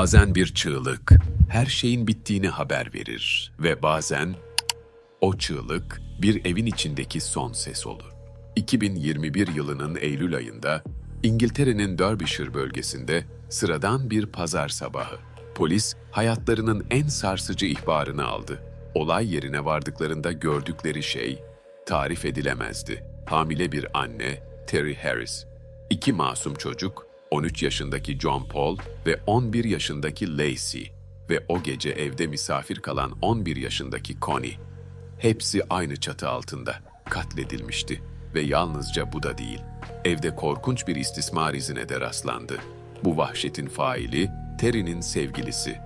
Bazen bir çığlık her şeyin bittiğini haber verir ve bazen o çığlık bir evin içindeki son ses olur. 2021 yılının Eylül ayında İngiltere'nin Derbyshire bölgesinde sıradan bir pazar sabahı. Polis hayatlarının en sarsıcı ihbarını aldı. Olay yerine vardıklarında gördükleri şey tarif edilemezdi. Hamile bir anne, Terry Harris. İki masum çocuk, 13 yaşındaki John Paul ve 11 yaşındaki Lacey ve o gece evde misafir kalan 11 yaşındaki Connie. Hepsi aynı çatı altında katledilmişti ve yalnızca bu da değil. Evde korkunç bir istismar izine de rastlandı. Bu vahşetin faili Terry'nin sevgilisi.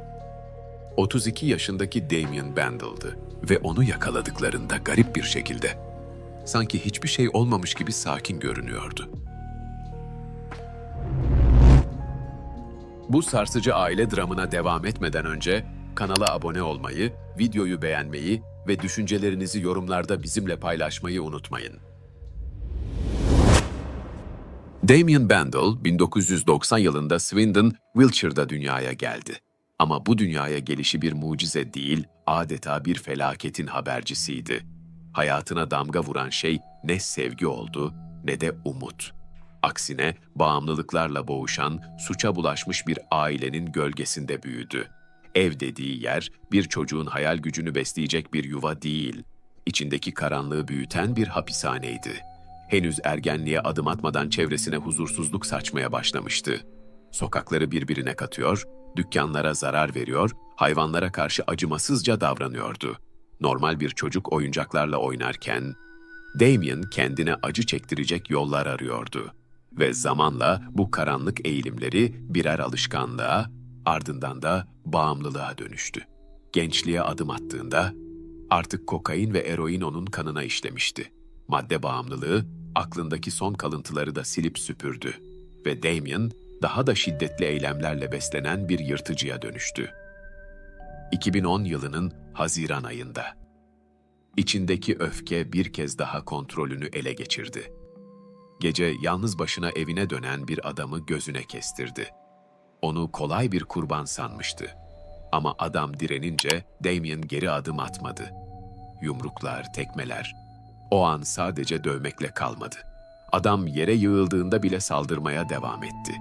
32 yaşındaki Damien Bandle'dı ve onu yakaladıklarında garip bir şekilde sanki hiçbir şey olmamış gibi sakin görünüyordu. Bu sarsıcı aile dramına devam etmeden önce kanala abone olmayı, videoyu beğenmeyi ve düşüncelerinizi yorumlarda bizimle paylaşmayı unutmayın. Damien Bandel 1990 yılında Swindon, Wiltshire'da dünyaya geldi. Ama bu dünyaya gelişi bir mucize değil, adeta bir felaketin habercisiydi. Hayatına damga vuran şey ne sevgi oldu ne de umut. Aksine bağımlılıklarla boğuşan, suça bulaşmış bir ailenin gölgesinde büyüdü. Ev dediği yer bir çocuğun hayal gücünü besleyecek bir yuva değil, içindeki karanlığı büyüten bir hapishaneydi. Henüz ergenliğe adım atmadan çevresine huzursuzluk saçmaya başlamıştı. Sokakları birbirine katıyor, dükkanlara zarar veriyor, hayvanlara karşı acımasızca davranıyordu. Normal bir çocuk oyuncaklarla oynarken, Damien kendine acı çektirecek yollar arıyordu. Ve zamanla bu karanlık eğilimleri birer alışkanlığa, ardından da bağımlılığa dönüştü. Gençliğe adım attığında artık kokain ve eroin onun kanına işlemişti. Madde bağımlılığı aklındaki son kalıntıları da silip süpürdü ve Damien daha da şiddetli eylemlerle beslenen bir yırtıcıya dönüştü. 2010 yılının Haziran ayında. İçindeki öfke bir kez daha kontrolünü ele geçirdi. Gece yalnız başına evine dönen bir adamı gözüne kestirdi. Onu kolay bir kurban sanmıştı. Ama adam direnince Damien geri adım atmadı. Yumruklar, tekmeler. O an sadece dövmekle kalmadı. Adam yere yığıldığında bile saldırmaya devam etti.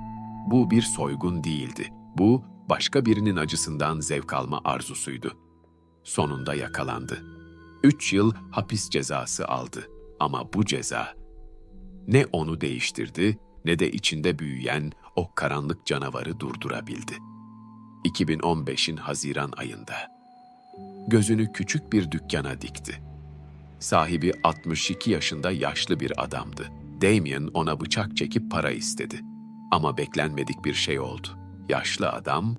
Bu bir soygun değildi. Bu başka birinin acısından zevk alma arzusuydu. Sonunda yakalandı. Üç yıl hapis cezası aldı. Ama bu ceza ne onu değiştirdi ne de içinde büyüyen o karanlık canavarı durdurabildi. 2015'in Haziran ayında. Gözünü küçük bir dükkana dikti. Sahibi 62 yaşında yaşlı bir adamdı. Damien ona bıçak çekip para istedi. Ama beklenmedik bir şey oldu. Yaşlı adam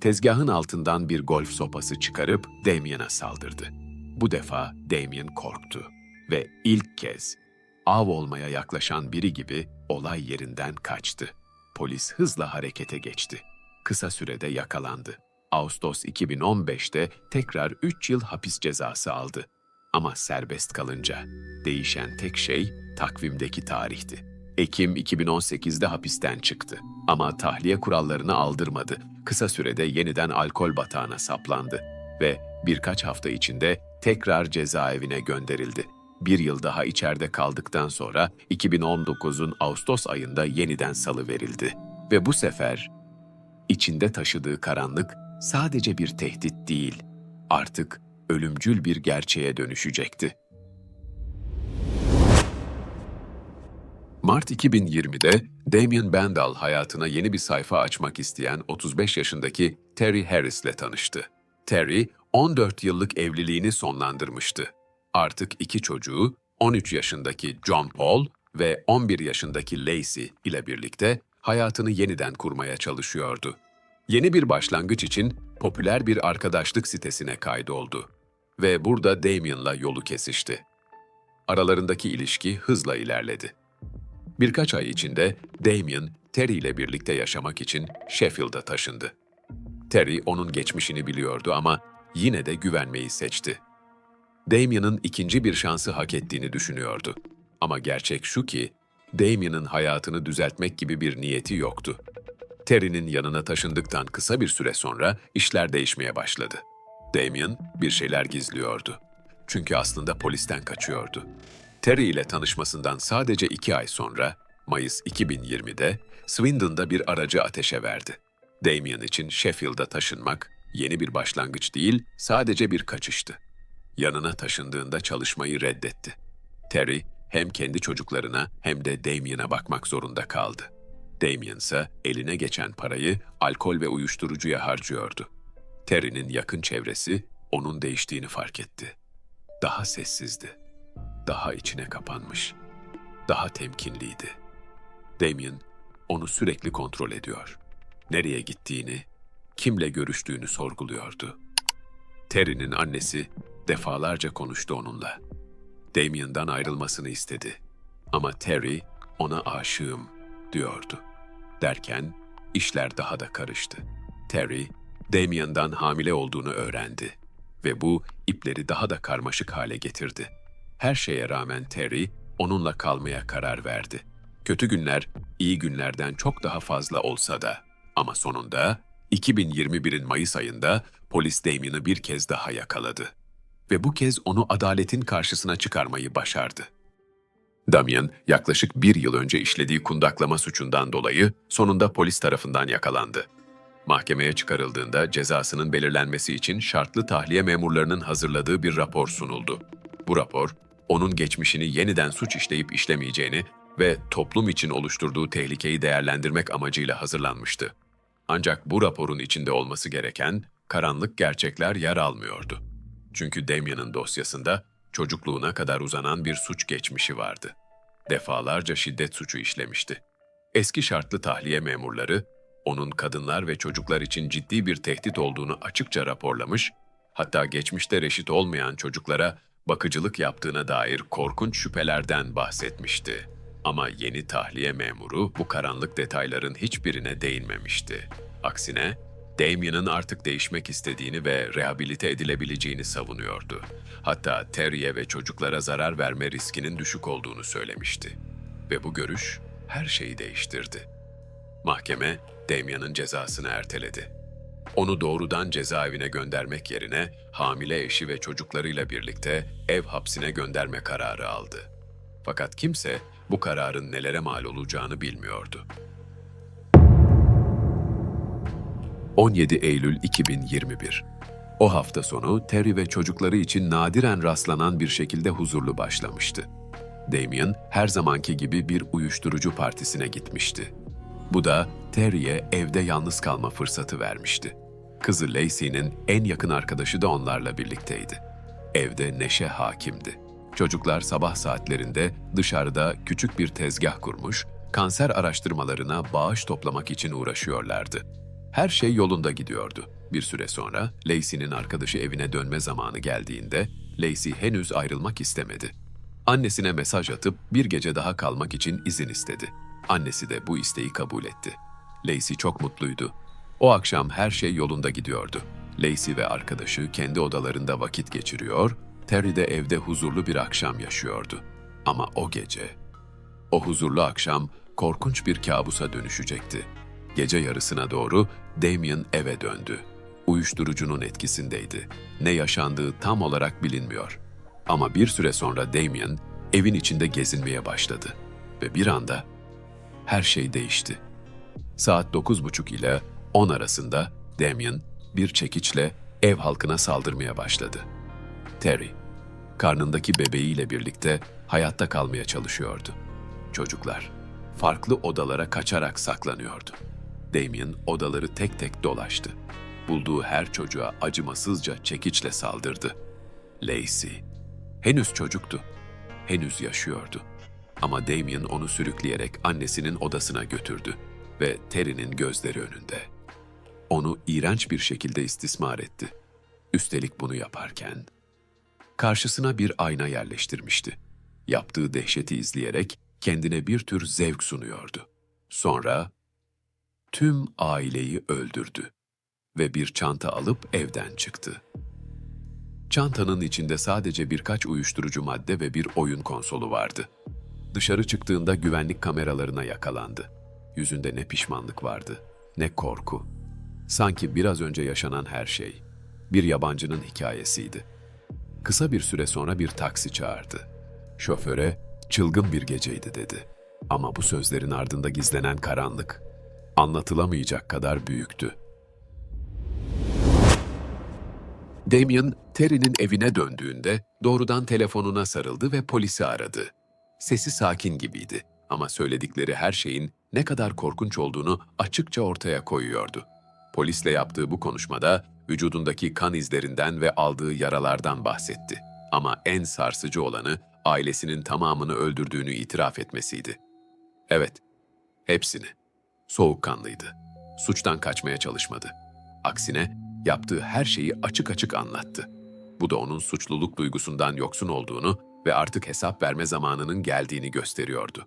tezgahın altından bir golf sopası çıkarıp Damien'a saldırdı. Bu defa Damien korktu ve ilk kez av olmaya yaklaşan biri gibi olay yerinden kaçtı. Polis hızla harekete geçti. Kısa sürede yakalandı. Ağustos 2015'te tekrar 3 yıl hapis cezası aldı. Ama serbest kalınca değişen tek şey takvimdeki tarihti. Ekim 2018'de hapisten çıktı. Ama tahliye kurallarını aldırmadı. Kısa sürede yeniden alkol batağına saplandı ve birkaç hafta içinde tekrar cezaevine gönderildi. Bir yıl daha içeride kaldıktan sonra 2019'un Ağustos ayında yeniden salı verildi. Ve bu sefer içinde taşıdığı karanlık sadece bir tehdit değil, artık ölümcül bir gerçeğe dönüşecekti. Mart 2020'de Damien Bandal hayatına yeni bir sayfa açmak isteyen 35 yaşındaki Terry Harris'le tanıştı. Terry, 14 yıllık evliliğini sonlandırmıştı. Artık iki çocuğu, 13 yaşındaki John Paul ve 11 yaşındaki Lacey ile birlikte hayatını yeniden kurmaya çalışıyordu. Yeni bir başlangıç için popüler bir arkadaşlık sitesine kaydoldu ve burada Damien'la yolu kesişti. Aralarındaki ilişki hızla ilerledi. Birkaç ay içinde Damien, Terry ile birlikte yaşamak için Sheffield'a taşındı. Terry onun geçmişini biliyordu ama yine de güvenmeyi seçti. Damien'ın ikinci bir şansı hak ettiğini düşünüyordu. Ama gerçek şu ki, Damien'ın hayatını düzeltmek gibi bir niyeti yoktu. Terry'nin yanına taşındıktan kısa bir süre sonra işler değişmeye başladı. Damien bir şeyler gizliyordu. Çünkü aslında polisten kaçıyordu. Terry ile tanışmasından sadece iki ay sonra, Mayıs 2020'de Swindon'da bir aracı ateşe verdi. Damien için Sheffield'a taşınmak yeni bir başlangıç değil, sadece bir kaçıştı. Yanına taşındığında çalışmayı reddetti. Terry hem kendi çocuklarına hem de Damien'a bakmak zorunda kaldı. Damien ise eline geçen parayı alkol ve uyuşturucuya harcıyordu. Terry'nin yakın çevresi onun değiştiğini fark etti. Daha sessizdi. Daha içine kapanmış. Daha temkinliydi. Damien onu sürekli kontrol ediyor. Nereye gittiğini, kimle görüştüğünü sorguluyordu. Terry'nin annesi defalarca konuştu onunla. Damien'dan ayrılmasını istedi. Ama Terry ona aşığım diyordu. Derken işler daha da karıştı. Terry, Damien'dan hamile olduğunu öğrendi ve bu ipleri daha da karmaşık hale getirdi. Her şeye rağmen Terry onunla kalmaya karar verdi. Kötü günler iyi günlerden çok daha fazla olsa da ama sonunda 2021'in Mayıs ayında polis Damien'ı bir kez daha yakaladı ve bu kez onu adaletin karşısına çıkarmayı başardı. Damien, yaklaşık bir yıl önce işlediği kundaklama suçundan dolayı sonunda polis tarafından yakalandı. Mahkemeye çıkarıldığında cezasının belirlenmesi için şartlı tahliye memurlarının hazırladığı bir rapor sunuldu. Bu rapor, onun geçmişini yeniden suç işleyip işlemeyeceğini ve toplum için oluşturduğu tehlikeyi değerlendirmek amacıyla hazırlanmıştı. Ancak bu raporun içinde olması gereken karanlık gerçekler yer almıyordu. Çünkü Damien'ın dosyasında çocukluğuna kadar uzanan bir suç geçmişi vardı. Defalarca şiddet suçu işlemişti. Eski şartlı tahliye memurları, onun kadınlar ve çocuklar için ciddi bir tehdit olduğunu açıkça raporlamış, hatta geçmişte reşit olmayan çocuklara bakıcılık yaptığına dair korkunç şüphelerden bahsetmişti. Ama yeni tahliye memuru bu karanlık detayların hiçbirine değinmemişti. Aksine Damien'ın artık değişmek istediğini ve rehabilite edilebileceğini savunuyordu. Hatta Terry'e ve çocuklara zarar verme riskinin düşük olduğunu söylemişti. Ve bu görüş her şeyi değiştirdi. Mahkeme Damien'ın cezasını erteledi. Onu doğrudan cezaevine göndermek yerine hamile eşi ve çocuklarıyla birlikte ev hapsine gönderme kararı aldı. Fakat kimse bu kararın nelere mal olacağını bilmiyordu. 17 Eylül 2021 O hafta sonu Terry ve çocukları için nadiren rastlanan bir şekilde huzurlu başlamıştı. Damien her zamanki gibi bir uyuşturucu partisine gitmişti. Bu da Terry'e evde yalnız kalma fırsatı vermişti. Kızı Lacey'nin en yakın arkadaşı da onlarla birlikteydi. Evde neşe hakimdi. Çocuklar sabah saatlerinde dışarıda küçük bir tezgah kurmuş, kanser araştırmalarına bağış toplamak için uğraşıyorlardı. Her şey yolunda gidiyordu. Bir süre sonra Lacey'nin arkadaşı evine dönme zamanı geldiğinde Lacey henüz ayrılmak istemedi. Annesine mesaj atıp bir gece daha kalmak için izin istedi. Annesi de bu isteği kabul etti. Lacey çok mutluydu. O akşam her şey yolunda gidiyordu. Lacey ve arkadaşı kendi odalarında vakit geçiriyor, Terry de evde huzurlu bir akşam yaşıyordu. Ama o gece, o huzurlu akşam korkunç bir kabusa dönüşecekti. Gece yarısına doğru Damien eve döndü. Uyuşturucunun etkisindeydi. Ne yaşandığı tam olarak bilinmiyor. Ama bir süre sonra Damien evin içinde gezinmeye başladı. Ve bir anda her şey değişti. Saat 9.30 ile 10 arasında Damien bir çekiçle ev halkına saldırmaya başladı. Terry, karnındaki bebeğiyle birlikte hayatta kalmaya çalışıyordu. Çocuklar, farklı odalara kaçarak saklanıyordu. Damien odaları tek tek dolaştı. Bulduğu her çocuğa acımasızca çekiçle saldırdı. Lacey, henüz çocuktu, henüz yaşıyordu. Ama Damien onu sürükleyerek annesinin odasına götürdü ve Terry'nin gözleri önünde. Onu iğrenç bir şekilde istismar etti. Üstelik bunu yaparken karşısına bir ayna yerleştirmişti. Yaptığı dehşeti izleyerek kendine bir tür zevk sunuyordu. Sonra tüm aileyi öldürdü ve bir çanta alıp evden çıktı. Çantanın içinde sadece birkaç uyuşturucu madde ve bir oyun konsolu vardı. Dışarı çıktığında güvenlik kameralarına yakalandı. Yüzünde ne pişmanlık vardı ne korku. Sanki biraz önce yaşanan her şey bir yabancının hikayesiydi. Kısa bir süre sonra bir taksi çağırdı. Şoföre çılgın bir geceydi dedi. Ama bu sözlerin ardında gizlenen karanlık anlatılamayacak kadar büyüktü. Damien, Terry'nin evine döndüğünde doğrudan telefonuna sarıldı ve polisi aradı. Sesi sakin gibiydi ama söyledikleri her şeyin ne kadar korkunç olduğunu açıkça ortaya koyuyordu. Polisle yaptığı bu konuşmada vücudundaki kan izlerinden ve aldığı yaralardan bahsetti. Ama en sarsıcı olanı ailesinin tamamını öldürdüğünü itiraf etmesiydi. Evet, hepsini. Soğukkanlıydı. Suçtan kaçmaya çalışmadı. Aksine yaptığı her şeyi açık açık anlattı. Bu da onun suçluluk duygusundan yoksun olduğunu ve artık hesap verme zamanının geldiğini gösteriyordu.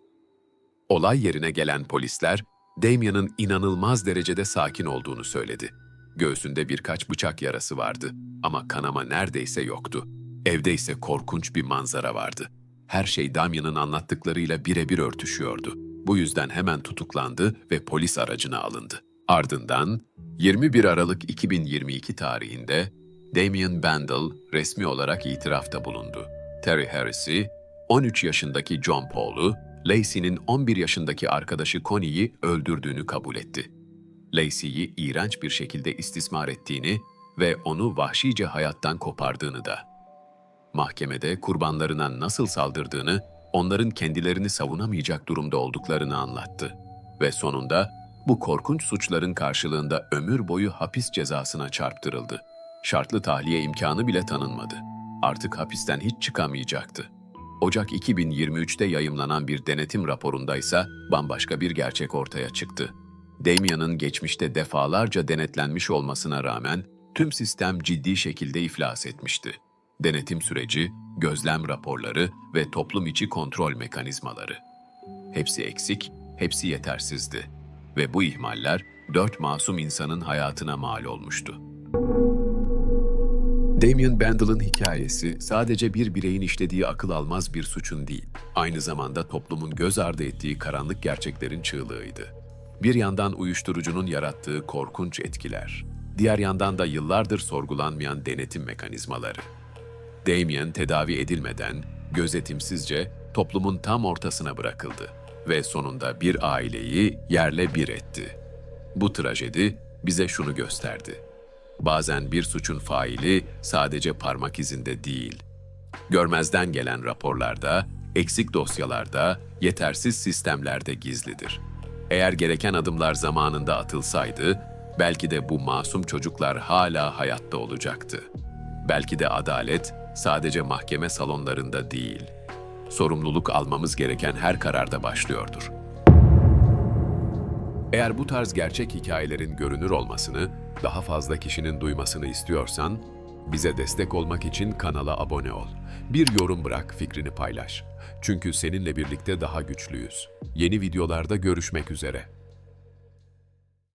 Olay yerine gelen polisler, Damien'ın inanılmaz derecede sakin olduğunu söyledi. Göğsünde birkaç bıçak yarası vardı ama kanama neredeyse yoktu. Evde ise korkunç bir manzara vardı. Her şey Damien'ın anlattıklarıyla birebir örtüşüyordu. Bu yüzden hemen tutuklandı ve polis aracına alındı. Ardından 21 Aralık 2022 tarihinde Damien Bandel resmi olarak itirafta bulundu. Terry Harris'i, 13 yaşındaki John Paul'u, Lacey'nin 11 yaşındaki arkadaşı Connie'yi öldürdüğünü kabul etti. Lacey'yi iğrenç bir şekilde istismar ettiğini ve onu vahşice hayattan kopardığını da. Mahkemede kurbanlarına nasıl saldırdığını, onların kendilerini savunamayacak durumda olduklarını anlattı. Ve sonunda bu korkunç suçların karşılığında ömür boyu hapis cezasına çarptırıldı. Şartlı tahliye imkanı bile tanınmadı. Artık hapisten hiç çıkamayacaktı. Ocak 2023'te yayımlanan bir denetim raporunda ise bambaşka bir gerçek ortaya çıktı. Damien'ın geçmişte defalarca denetlenmiş olmasına rağmen tüm sistem ciddi şekilde iflas etmişti. Denetim süreci, gözlem raporları ve toplum içi kontrol mekanizmaları. Hepsi eksik, hepsi yetersizdi. Ve bu ihmaller dört masum insanın hayatına mal olmuştu. Damien Bandel'ın hikayesi sadece bir bireyin işlediği akıl almaz bir suçun değil, aynı zamanda toplumun göz ardı ettiği karanlık gerçeklerin çığlığıydı. Bir yandan uyuşturucunun yarattığı korkunç etkiler, diğer yandan da yıllardır sorgulanmayan denetim mekanizmaları. Damien tedavi edilmeden, gözetimsizce toplumun tam ortasına bırakıldı ve sonunda bir aileyi yerle bir etti. Bu trajedi bize şunu gösterdi. Bazen bir suçun faili sadece parmak izinde değil. Görmezden gelen raporlarda, eksik dosyalarda, yetersiz sistemlerde gizlidir. Eğer gereken adımlar zamanında atılsaydı, belki de bu masum çocuklar hala hayatta olacaktı. Belki de adalet sadece mahkeme salonlarında değil, sorumluluk almamız gereken her kararda başlıyordur. Eğer bu tarz gerçek hikayelerin görünür olmasını, daha fazla kişinin duymasını istiyorsan, bize destek olmak için kanala abone ol. Bir yorum bırak, fikrini paylaş. Çünkü seninle birlikte daha güçlüyüz. Yeni videolarda görüşmek üzere.